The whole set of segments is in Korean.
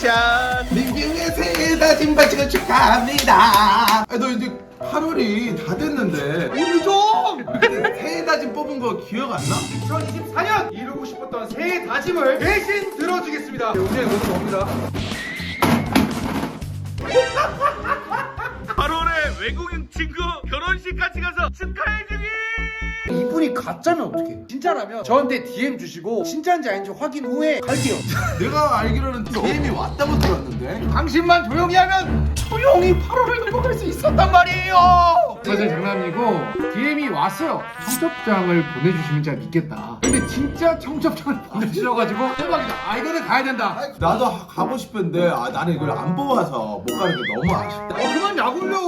샷. 민경의 새해 다짐 바치고 축하합니다. 아, 너 이제 8월이 다 됐는데 우리 좀. 새해 다짐 뽑은 거 기억 안 나? 2024년 이루고 싶었던 새해 다짐을 대신 들어주겠습니다. 운영이 모두 옵니다. 8월에 외국인 친구 결혼식 같이 가서 축하해주기 이분이 가짜면 어떡해 진짜라면 저한테 DM 주시고 진짜인지 아닌지 확인 후에 갈게요. 내가 알기로는 DM이 왔다고 들었는데. 당신만 조용히 하면 조용히 8월을 넘어갈 수 있었단 말이에요 사실 장난이고 DM이 왔어요 청첩장을 보내주시면 제가 믿겠다 근데 진짜 청첩장을 보내주셔가지고 대박이다 아 이거는 가야 된다 나도 하- 가고 싶은데 아, 나는 이걸 안 뽑아서 못 가는 게 너무 아쉽다. 어 그만 야굴려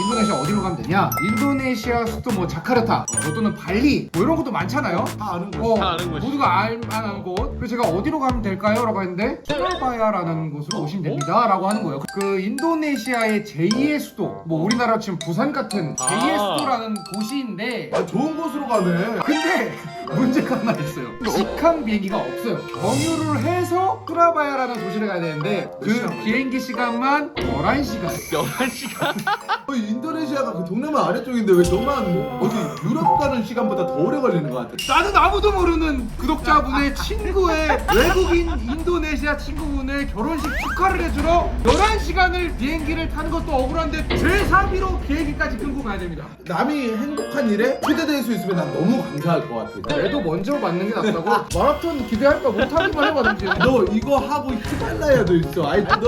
인도네시아 어디로 가면 되냐 인도네시아 수도 뭐 자카르타 어, 또는 발리 뭐 이런 것도 많잖아요 다 아는 어, 거지. 다 아는 곳이죠. 모두가 알만한 곳. 그래서 제가 어디로 가면 될까요? 라고 했는데 수라바야라는 곳으로 오시면 됩니다. 라고 하는 거예요. 그 인도네시아의 제2의 수도, 뭐 우리나라 지금 부산 같은 제2의 아. 수도라는 곳인데 아, 좋은 곳으로 가네. 근데 문제가 하나 있어요. 직항 비행기가 없어요. 경유를 해서 수라바야라는 도시를 가야 되는데 그 비행기 시간만 11시간. 11시간 어, 인도네시아가 그 동남아 아래쪽인데 왜 너만 어디 유럽 가는 시간보다 더 오래 걸리는 것 같아? 나는 아무도 모르는 구독자분의 친구의 외국인 인도네시아 친구분의 결혼식 축하를 해주러 11시간을 비행기를 타는 것도 억울한데 제 사비로 비행기까지 끌고 가야 됩니다. 남이 행복한 일에 초대될 수 있으면 난 너무 감사할 것 같아. 내도 먼저 받는 게 낫다고 마라톤 기대할까 못하기만 해봐든지. 너 이거 하고 히말라야도 있어. 아이 너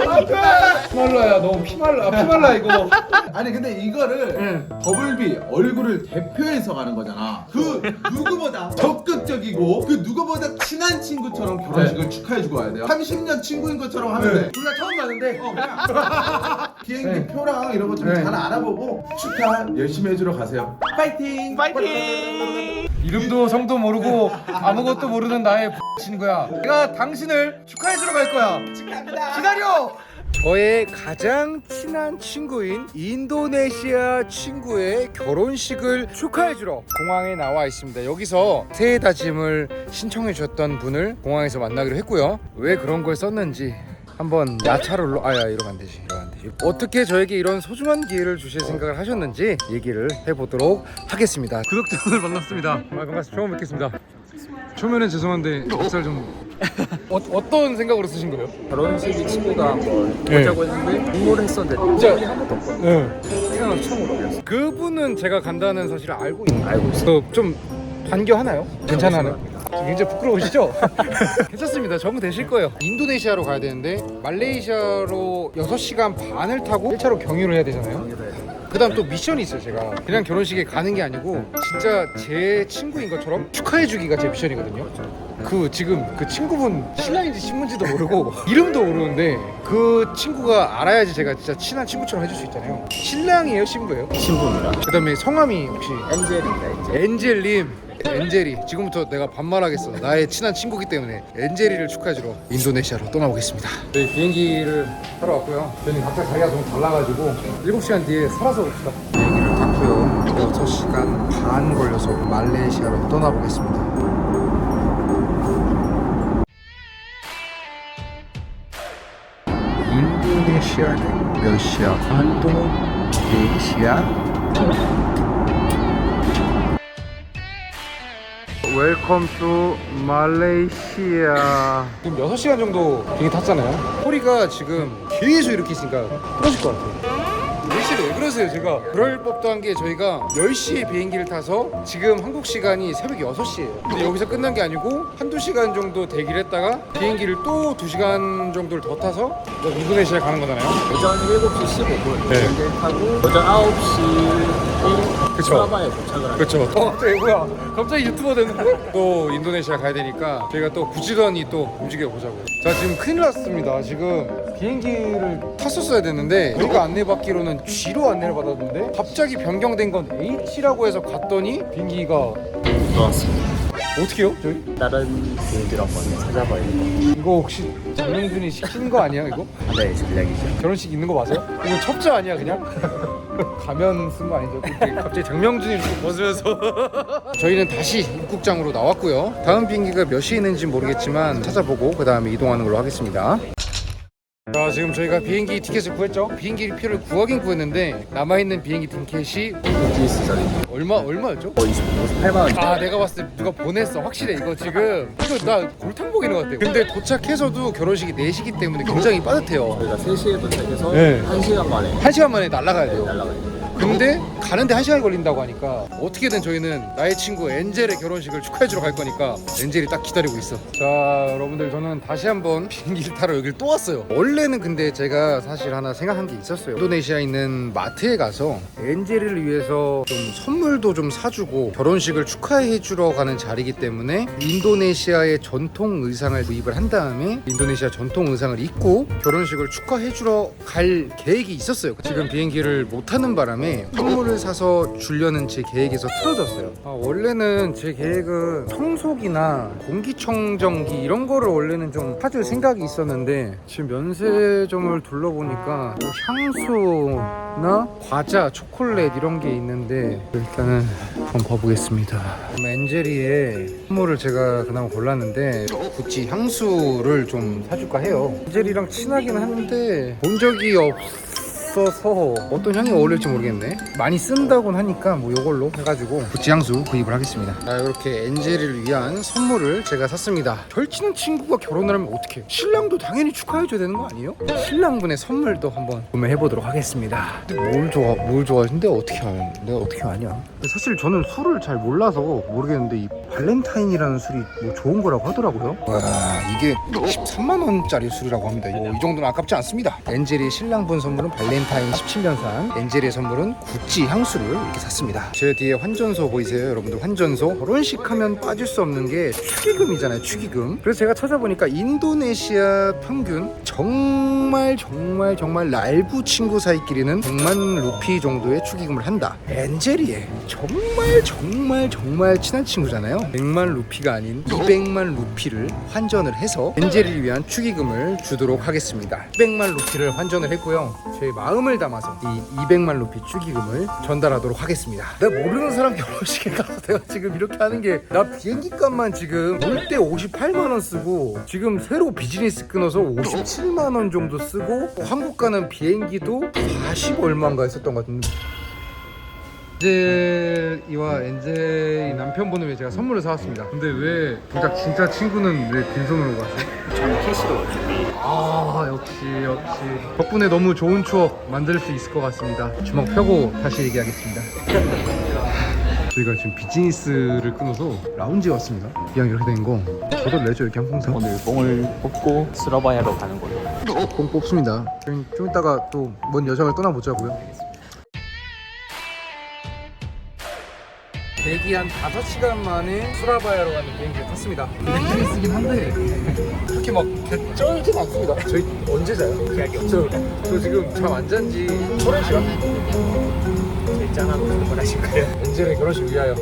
피말라야 너 피말라 피말라 이거. 아니 근데 이거를 네. 버블비 얼굴을 대표해서 가는 거잖아. 그 누구보다 적극적이고 그 누구보다 친한 친구처럼 결혼식을 축하해주고 와야 돼요. 30년 친구인 것처럼 하면 돼. 우리가 처음 봤는데 비행기 네. 표랑 이런 거 좀잘 네. 알아보고 축하 열심히 해주러 가세요. 파이팅! 파이팅 이름도 성도 모르고 아무것도 모르는 나의 친구야. 내가 당신을 축하해주러 갈 거야. 축하합니다. 기다려! 저의 가장 친한 친구인 인도네시아 친구의 결혼식을 축하해주러 공항에 나와 있습니다. 여기서 새해 다짐을 신청해 주셨던 분을 공항에서 만나기로 했고요. 왜 그런 걸 썼는지 한번 야차를 눌러 아야 이러면 안 되지 어떻게 저에게 이런 소중한 기회를 주실 생각을 하셨는지 얘기를 해보도록 하겠습니다 구독자분을 만났습니다 아, 반갑습니다 처음 뵙겠습니다 초면엔 죄송한데 햇살 좀 어, 어떤 생각으로 쓰신 거예요? 결혼식이 친구가 뭘 네. 하자고 했는데 공모를 했었는데 진짜-. 네. 태어나서 처음으로 배웠어요. 그분은 제가 간다는 사실을 알고 있나요? 알고 있어요. 그좀 반겨하나요? 괜찮아요? 굉장히 부끄러우시죠? 괜찮습니다. 적응 되실 거예요. 인도네시아로 가야 되는데 말레이시아로 6시간 반을 타고 1차로 경유를 해야 되잖아요. 그 다음 또 미션이 있어요 제가 그냥 결혼식에 가는 게 아니고 진짜 제 친구인 것처럼 축하해주기가 제 미션이거든요 그 지금 그 친구분 신랑인지 신문지도 모르고 이름도 모르는데 그 친구가 알아야지 제가 진짜 친한 친구처럼 해줄 수 있잖아요 신랑이에요 신부예요? 친구입니다. 그 다음에 성함이 혹시 엔젤입니다. 엔젤. 엔젤님 엔젤이 지금부터 내가 반말하겠어. 나의 친한 친구기 때문에 엔젤이를 축하해주러 인도네시아로 떠나보겠습니다. 저희 비행기를 타러 왔고요. 저희는 각자 자리가 좀 달라가지고 7시간 뒤에 살아서 옵시다. 비행기를 탔고요. 6시간 반 걸려서 말레이시아로 떠나보겠습니다. 인도네시아는 몇 시야? 반도 4시야? 웰컴 투 말레이시아 지금 6시간 정도 비행기 탔잖아요. 허리가 지금 계속 이렇게 있으니까 부러질 것 같아요. 왜 그러세요 제가? 그럴 법도 한 게 저희가 10시에 비행기를 타서 지금 한국 시간이 새벽 6시예요. 근데 여기서 끝난 게 아니고 한두 시간 정도 대기를 했다가 비행기를 또 2시간 정도를 더 타서 인도네시아 가는 거잖아요. 오전 7시 15분. 네. 비행기를 타고 오전 9시 그쵸. 수라바에 도착을 하고 그렇죠. 어, 갑자기 뭐야? 갑자기 유튜버 됐는데? 또 인도네시아 가야 되니까 저희가 또 부지런히 또 움직여 보자고요. 자 지금 큰일 났습니다. 지금 비행기를 탔었어야 됐는데 우리가 안내받기로는 G로 안내를 받았는데 갑자기 변경된 건 H라고 해서 갔더니 비행기가 들어왔습니다. 어떻게 해요? 저희? 다른 비행기를 한번 찾아봐야 돼요. 이거 혹시 장명준이 시킨 거 아니야 이거? 네, 전략이죠. 결혼식 있는 거 맞아요? 이거 첩자 아니야 그냥? 가면 쓴 거 아니죠? 갑자기 장명준이 좀 벗으면서. 저희는 다시 입국장으로 나왔고요. 다음 비행기가 몇 시에 있는지 모르겠지만 찾아보고 그 다음에 이동하는 걸로 하겠습니다 자 지금 저희가 비행기 티켓을 구했죠 비행기 표를 구하긴 구했는데 남아있는 비행기 티켓이. 얼마 얼마였죠? 거의 28만 원. 아 내가 봤을 때 누가 보냈어 확실해 이거 지금 이거 나 골탕 먹이는 것 같아 근데 도착해서도 결혼식이 4시기 때문에 굉장히 빠듯해요 저희가 3시에 도착해서 네. 1시간 만에 1시간 만에 날아가야 돼요 날라가요. 근데 가는데 1시간 걸린다고 하니까 어떻게든 저희는 나의 친구 엔젤의 결혼식을 축하해주러 갈 거니까 엔젤이 딱 기다리고 있어. 자 여러분들 저는 다시 한번 비행기를 타러 여기를 또 왔어요. 원래는 근데 제가 사실 하나 생각한 게 있었어요. 인도네시아에 있는 마트에 가서 엔젤을 위해서 좀 선물도 좀 사주고 결혼식을 축하해주러 가는 자리이기 때문에 인도네시아의 전통 의상을 구입을 한 다음에 인도네시아 전통 의상을 입고 결혼식을 축하해주러 갈 계획이 있었어요. 지금 비행기를 못 타는 바람 에 선물을 사서 주려는 제 계획에서 틀어졌어요. 아, 원래는 제 계획은 청소기나 공기청정기 이런 거를 원래는 좀 사줄 생각이 있었는데 지금 면세점을 둘러보니까 뭐 향수나 과자, 초콜릿 이런 게 있는데 일단은 한번 봐보겠습니다. 엔젤이의 선물을 제가 그나마 골랐는데 구찌 향수를 좀 사줄까 해요. 엔젤이랑 친하긴 한데 본 적이 없어 서 어떤 향이 어울릴지 모르겠네. 많이 쓴다곤 하니까 뭐 요걸로 해가지고 구찌 향수 구입을 하겠습니다. 자 이렇게 엔젤을 위한 선물을 제가 샀습니다. 절친한 친구가 결혼을 하면 어떡해? 신랑도 당연히 축하해줘야 되는 거 아니에요? 신랑분의 선물도 한번 구매해보도록 하겠습니다. 뭘 좋아 뭘 좋아하는데 어떻게 아냐 내가 어떻게 아냐 사실 저는 술을 잘 몰라서 모르겠는데 이 발렌타인이라는 술이 뭐 좋은 거라고 하더라고요. 와 이게 13만 원짜리 술이라고 합니다. 뭐이 정도는 아깝지 않습니다. 엔젤이 신랑분 선물은 발렌타인 17년산 엔젤의 선물은 구찌 향수를 이렇게 샀습니다. 제 뒤에 환전소 보이세요 여러분들? 환전소. 결혼식 하면 빠질 수 없는 게 축의금이잖아요 축의금. 그래서 제가 찾아보니까 인도네시아 평균 정말 정말 정말 날부 친구 사이끼리는 100만 루피 정도의 축의금을 한다. 엔젤이에 정말 정말 정말 친한 친구잖아요. 100만 루피가 아닌 200만 루피를 환전을 해서 엔젤을 위한 축의금을 주도록 하겠습니다. 200만 루피를 환전을 했고요. 제마 음을 담아서 이 200만 루피 축의금을 전달하도록 하겠습니다 내가 모르는 사람 결혼식에 가서 내가 지금 이렇게 하는 게 나 비행기 값만 지금 올 때 58만 원 쓰고 지금 새로 비즈니스 끊어서 57만 원 정도 쓰고 한국 가는 비행기도 40 얼마인가 했었던 것 같은데 엔젤이와 엔젤이 남편분을 위해 제가 선물을 사왔습니다. 근데 왜 정작 진짜 친구는 왜 빈손으로 갔어? 저는 캐시로 준비. 아 역시 역시 덕분에 너무 좋은 추억 만들 수 있을 것 같습니다. 주먹 펴고 다시 얘기하겠습니다. 저희가 지금 비즈니스를 끊어서 라운지에 왔습니다. 이왕 이렇게 된거 저도 내죠 이렇게 항공사. 오늘 뽕을 뽑고 스러바야로 가는 걸로. 공 뽑습니다. 저희 좀 이따가 또 먼 여정을 떠나보자고요. 대기 한 5시간 만에 수라바야로 가는 비행기를 탔습니다. 비즈니스긴 한데 그렇게 막 쩔진 않습니다. 저희 언제 자요? 저, 저 지금 잠 안 잔지 서른 시간? 제일 짠한 걸 하실 거예요. 엔젤의 결혼식 위하여.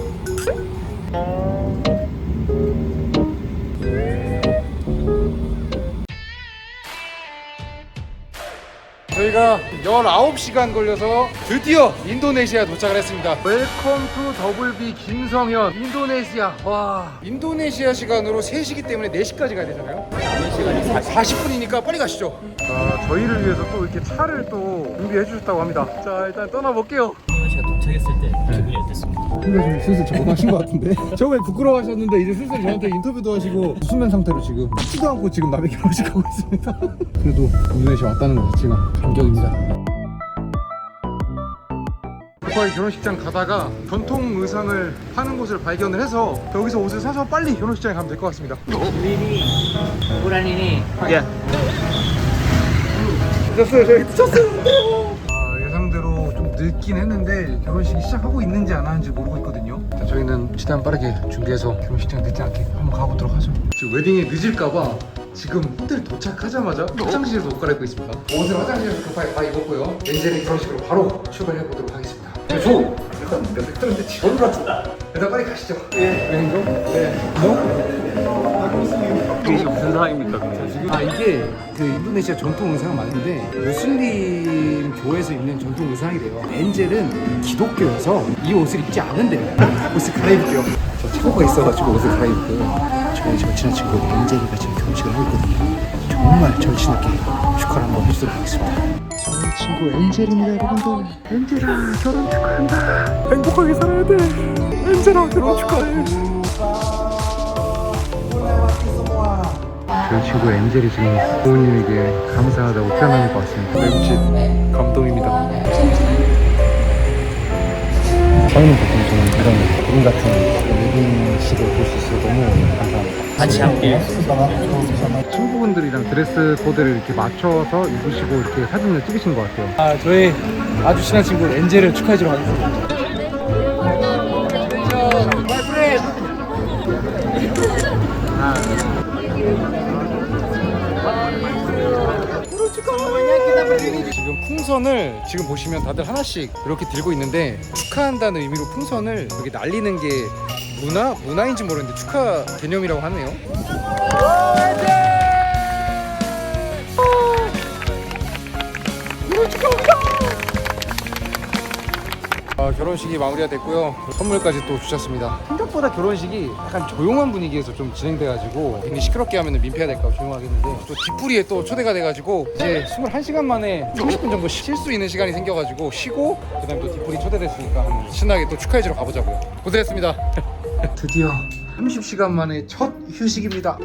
저희가 19시간 걸려서 드디어 인도네시아 도착을 했습니다. 웰컴 투 더블비 김성현 인도네시아. 와, 인도네시아 시간으로 3시기 때문에 4시까지 가야 되잖아요. 시간이 40. 40분이니까 빨리 가시죠. 자, 저희를 위해서 또 이렇게 차를 또 준비해 주셨다고 합니다. 자, 일단 떠나볼게요. 제가 도착했을 때 기분이 어땠습니까? 근데 좀 슬슬 적응하신 것 같은데? 처음에 부끄러워하셨는데 이제 슬슬 저한테 인터뷰도 하시고 수면 상태로 지금 씻지도 않고 지금 남의 결혼식 하고 있습니다. 그래도 인도네시아 왔다는 것 자체가 감격입니다. 오빠의 결혼식장 가다가 전통 의상을 파는 곳을 발견을 해서 여기서 옷을 사서 빨리 결혼식장에 가면 될 것 같습니다. 우라니니. 예. 늦었어요. 저희 늦었어요 늦긴 했는데 결혼식이 시작하고 있는지 안 하는지 모르고 있거든요. 자, 저희는 최대한 빠르게 준비해서 결혼식장 늦지 않게 한번 가보도록 하죠. 지금 웨딩이 늦을까봐 지금 호텔 도착하자마자 화장실에서 옷 갈아입고 있습니다. 옷을 화장실에서 급하게 다 입었고요. 엔젤의 결혼식으로 바로 출발해 보도록 하겠습니다. 네, 저 약간 몇 팩트인데 직원 같다 일단 빨리 가시죠 예 웨딩도 네 이게 무슨 상황입니까, 근데? 지금? 아 이게 그 인도네시아 전통 의상은 많은데 무슬림 교에서 입는 전통 의상이래요. 엔젤은 기독교여서 이 옷을 입지 않은데요. 옷을 갈아입을게요. 저 친구가 있어가지고 옷을 갈아입고 저희 저 친한 친구 엔젤이가 지금 결혼식을 하고 있거든요. 정말 절친 있게 축하를 한번 해주도록 하겠습니다. 저희 친구 엔젤입니다, 여러분들. 엔젤아, 결혼 축하한다. 행복하게 살아야 돼. 엔젤아, 결혼 축하해. 저희 친구 엔젤이 지금 부모님에게 감사하다고 표현하는 것 같습니다. 매우진 감동입니다. 저희는 보통 저는 이런 그림 같은 웨딩식을 볼 수 있어서 너무 감사합니다. 같이 함께 친구분들이랑 드레스 코드를 이렇게 맞춰서 입으시고 이렇게 사진을 찍으신 것 같아요. 아, 저희 아주 친한 친구 엔젤을 축하해주러 가겠습니다. 지금 풍선을 지금 보시면 다들 하나씩 이렇게 들고 있는데 축하한다는 의미로 풍선을 이렇게 날리는 게 문화 문화인지 모르겠는데 축하 개념이라고 하네요. 아, 결혼식이 마무리가 됐고요. 선물까지 또 주셨습니다. 생각보다 결혼식이 약간 조용한 분위기에서 좀 진행돼가지고 괜히 시끄럽게 하면 민폐가 될까 봐 조용하겠는데 또 뒷풀이에 또 초대가 돼가지고 이제 21시간 만에 30분 정도 쉴 수 있는 시간이 생겨가지고 쉬고 그다음에 또 뒷풀이 초대됐으니까 신나게 또 축하해주러 가보자고요. 고생했습니다. 드디어 30시간 만에 첫 휴식입니다.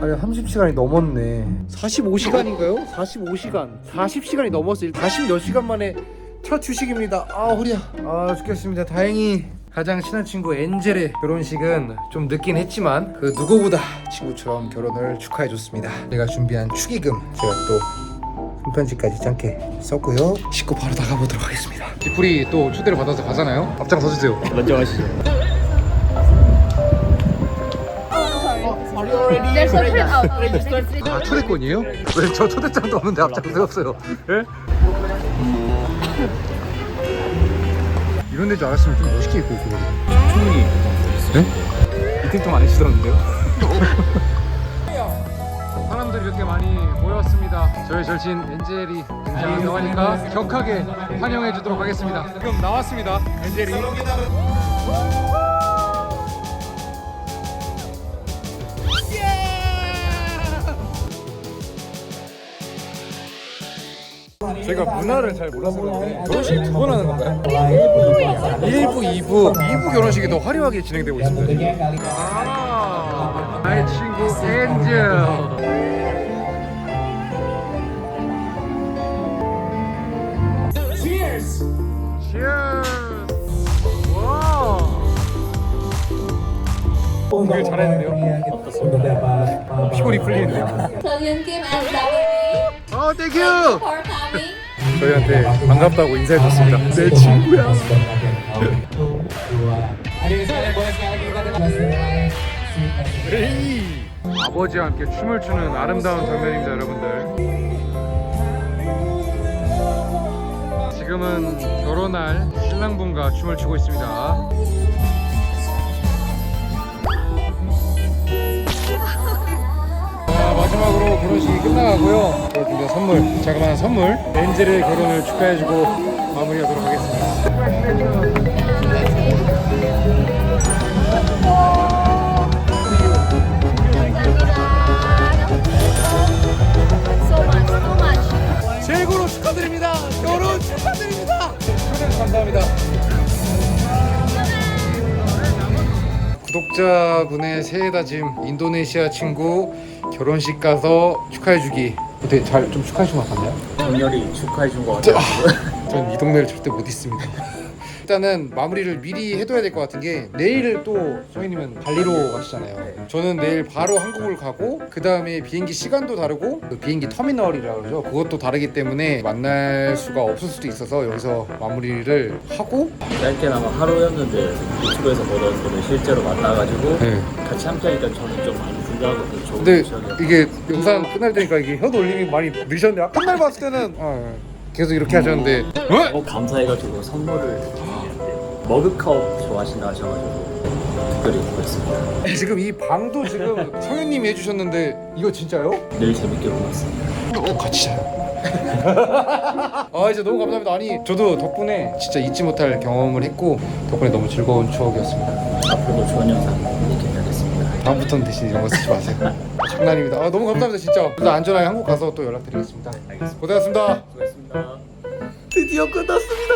아니 30시간이 넘었네. 45시간인가요? 45시간. 40시간이 넘었어요 40몇 시간 만에 첫 휴식입니다. 아 허리야. 아 죽겠습니다. 다행히 가장 친한 친구 엔젤의 결혼식은 좀 늦긴 했지만 그 누구보다 친구처럼 결혼을 축하해줬습니다. 제가 준비한 축의금 제가 또 손편지까지 짧게 썼고요 씻고 바로 나가보도록 하겠습니다 디프리 또 초대를 받아서 가잖아요 앞장 서주세요 먼저 하시죠 There's a printout. 아 초대권이에요? 왜 저 초대장도 없는데 앞장 세웠어요? 예? 이런 데줄 알았으면 좀 멋있게 입고 있고 충분히 네? 이틀 동안 안 해주셨는데요? 이렇게 많이 모였습니다. 저희 절친 엔젤이 등장한다고 하니까 격하게 환영해 주도록 하겠습니다. 지금 나왔습니다 엔젤이. 저희가 문화를 잘 몰라서 그런데 결혼식이 두번 하는 건가요? 1부, 2부 2부 결혼식이 더 화려하게 진행되고 있습니다. 아, 나의 친구 엔젤 와 되게 잘했는데요? 피골이 풀리는데요? William Kim and Zachary 어, 땡큐! for coming. 저희한테 반갑다고 인사해줬습니다 내 친구야 에이. 아버지와 함께 춤을 추는 아름다운 장면입니다 여러분들 지금은 결혼할 신랑분과 춤을 추고 있습니다. 자, 마지막으로 결혼식이 끝나가고요. 그래서 선물 자그마한 선물 엔젤의 결혼을 축하해주고 마무리하도록 하겠습니다 감사합니다. 구독자분의 새해 다 짐 인도네시아 친구 결혼식 가서 축하해주기 어떻게 잘 좀 축하해준 것 같나요? 정렬이 축하해 준 것 같아요 전 이 동네를 절대 못 있습니다. 일단은 마무리를 미리 해둬야 될 것 같은 게 내일 또 성희님은 발리로 가시잖아요. 저는 내일 바로 한국을 가고 그 다음에 비행기 시간도 다르고 그 비행기 터미널이라 그러죠. 그것도 다르기 때문에 만날 수가 없을 수도 있어서 여기서 마무리를 하고 짧게나마 하루였는데 유튜브에서 보던 분을 실제로 만나가지고 네. 같이 함께하니까 저는 좀 많이 분가하고 좋은 근데 이게 영상 끝날 때니까 이게 혀도 올림이 많이 늦었는데 아, 끝날 봤을 때는 아, 계속 이렇게 하셨는데 어? 너무 감사해가지고 선물을 머그컵 좋아하신다 하셔가지고 특별히 구했습니다 지금 이 방도 지금 성현님이 해주셨는데 이거 진짜요? 늘 재밌게 보고 있습니다 꼭 같이 자요. 아 진짜 너무 감사합니다. 아니 저도 덕분에 진짜 잊지 못할 경험을 했고 덕분에 너무 즐거운 추억이었습니다. 앞으로도 좋은 영상 기대하겠습니다 다음부터는 대신 이런 거 쓰지 마세요. 장난입니다. 아, 너무 감사합니다 진짜. 일단 안전하게 한국 가서 또 연락드리겠습니다. 알겠습니다. 고생하셨습니다. 수고했습니다. 드디어 끝났습니다.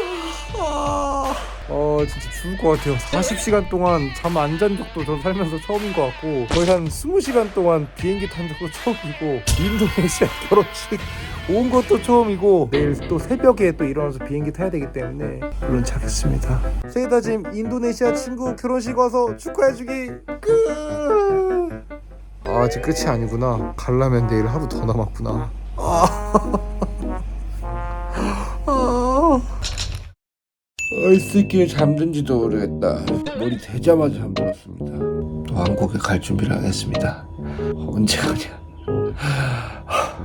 아, 어 진짜 죽을 것 같아요. 40시간 동안 잠 안 잔 적도 전 살면서 처음인 것 같고 거의 한 20시간 동안 비행기 탄 적도 처음이고 인도네시아 결혼식 온 것도 처음이고 내일 또 새벽에 또 일어나서 비행기 타야 되기 때문에 물론 자겠습니다. 세이다짐 인도네시아 친구 결혼식 와서 축하해주기 끝. 아 아직 끝이 아니구나. 갈라면 내일 하루 더 남았구나. 아. 아. 새끼 잠든지도 모르겠다. 머리 대자마자 잠들었습니다. 또 한국에 갈 준비를 하겠습니다. 언제 가냐?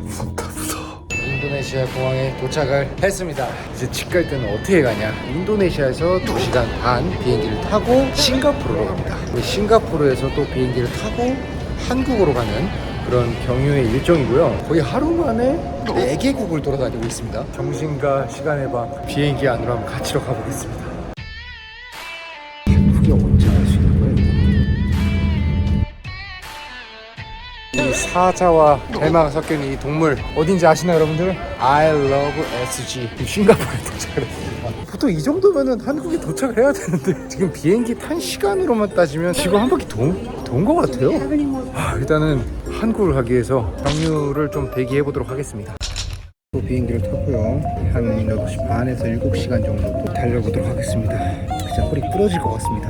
무섭다 무서워. 인도네시아 공항에 도착을 했습니다. 이제 집 갈 때는 어떻게 가냐? 인도네시아에서 2시간 반 비행기를 타고 싱가포르로 갑니다. 싱가포르에서 또 비행기를 타고 한국으로 가는 그런 경유의 일정이고요. 거의 하루 만에 4개국을 돌아다니고 있습니다. 정신과 시간의 방 비행기 안으로 한번 같이로 가보겠습니다. 한국에 언제 갈 수 있는 거예요? 이 사자와 대마가 있는 이 동물 어딘지 아시나요 여러분들? I love SG 싱가포르에 도착을 했습니다 보통 이 정도면은 한국에 도착을 해야 되는데 지금 비행기 탄 시간으로만 따지면 지금 한 바퀴 돈돈것 같아요 아, 일단은 한국을 가기 위해서 경유를 좀 대기해 보도록 하겠습니다. 또 비행기를 타고요. 한 6시 반에서 7시간 정도 또 달려보도록 하겠습니다. 진짜 허리 부러질 것 같습니다.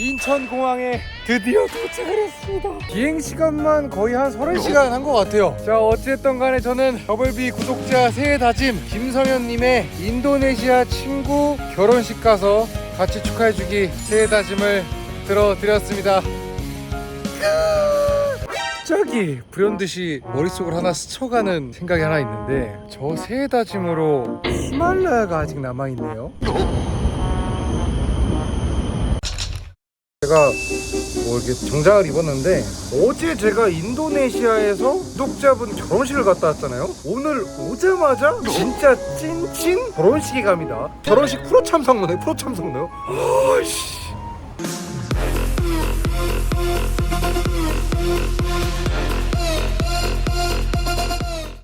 인천공항에 드디어 도착을 했습니다. 비행 시간만 거의 한 30시간 한 것 같아요. 자 어찌됐든 간에 저는 더블비 구독자 새해 다짐 김성현님의 인도네시아 친구 결혼식 가서 같이 축하해주기 새해 다짐을 들어드렸습니다 갑자기 불현듯이 머릿속을 하나 스쳐가는 생각이 하나 있는데 저 새해 다짐으로 히말라야가 아직 남아있네요 제가 뭐 이렇게 정장을 입었는데 어제 제가 인도네시아에서 구독자분 결혼식을 갔다 왔잖아요. 오늘 오자마자 진짜 찐찐 결혼식이 갑니다. 결혼식 프로 참석로네 프로 참석로. 아씨